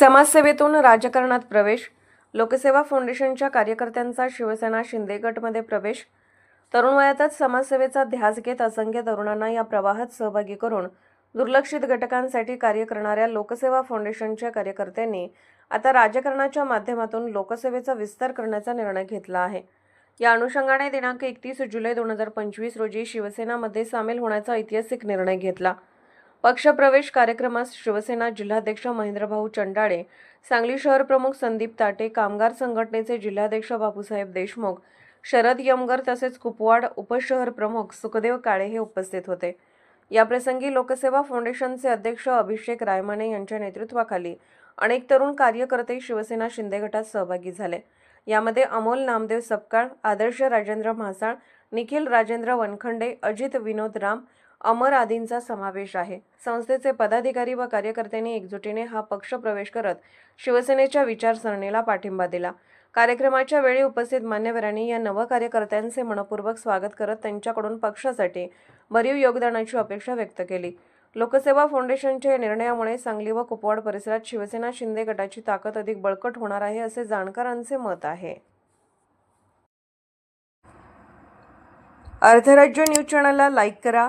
समाजसेवेतून राजकारणात प्रवेश लोकसेवा फाउंडेशनच्या कार्यकर्त्यांचा शिवसेना शिंदे गटमध्ये प्रवेश तरुण वयातच समाजसेवेचा ध्यास घेत असंख्य तरुणांना या प्रवाहात सहभागी करून दुर्लक्षित घटकांसाठी कार्य करणाऱ्या लोकसेवा फाउंडेशनच्या कार्यकर्त्यांनी आता राजकारणाच्या माध्यमातून लोकसेवेचा विस्तार करण्याचा निर्णय घेतला आहे. या अनुषंगाने दिनांक एकतीस जुलै दोन हजार पंचवीस रोजी शिवसेनामध्ये सामील होण्याचा ऐतिहासिक निर्णय घेतला. पक्षप्रवेश कार्यक्रमास शिवसेना जिल्हाध्यक्ष महेंद्रभाऊ चंडाळे सांगली शहर प्रमुख संदीप ताटे कामगार संघटनेचे जिल्हाध्यक्ष बापूसाहेब देशमुख शरद यमगर तसेच कुपवाड उपशहर प्रमुख सुखदेव काळे हे उपस्थित होते. याप्रसंगी लोकसेवा फाउंडेशनचे अध्यक्ष अभिषेक रायमाने यांच्या नेतृत्वाखाली अनेक तरुण कार्यकर्ते शिवसेना शिंदे गटात सहभागी झाले. यामध्ये अमोल नामदेव सपकाळ आदर्श राजेंद्र म्हासाळ निखिल राजेंद्र वनखंडे अजित विनोद राम अमर आदींचा समावेश आहे. संस्थेचे पदाधिकारी व कार्यकर्त्यांनी एकजुटीने हा पक्ष प्रवेश करत शिवसेनेच्या विचारसरणीला पाठिंबा दिला. कार्यक्रमाच्या वेळी उपस्थित मान्यवरांनी या नव कार्यकर्त्यांचे मनपूर्वक स्वागत करत त्यांच्याकडून पक्षासाठी भरीव योगदानाची अपेक्षा व्यक्त केली. लोकसेवा फाउंडेशनच्या या निर्णयामुळे सांगली व कुपवाड परिसरात शिवसेना शिंदे गटाची ताकद अधिक बळकट होणार आहे असे जाणकारांचे मत आहे. अर्थराज्य न्यूज चॅनलला लाईक करा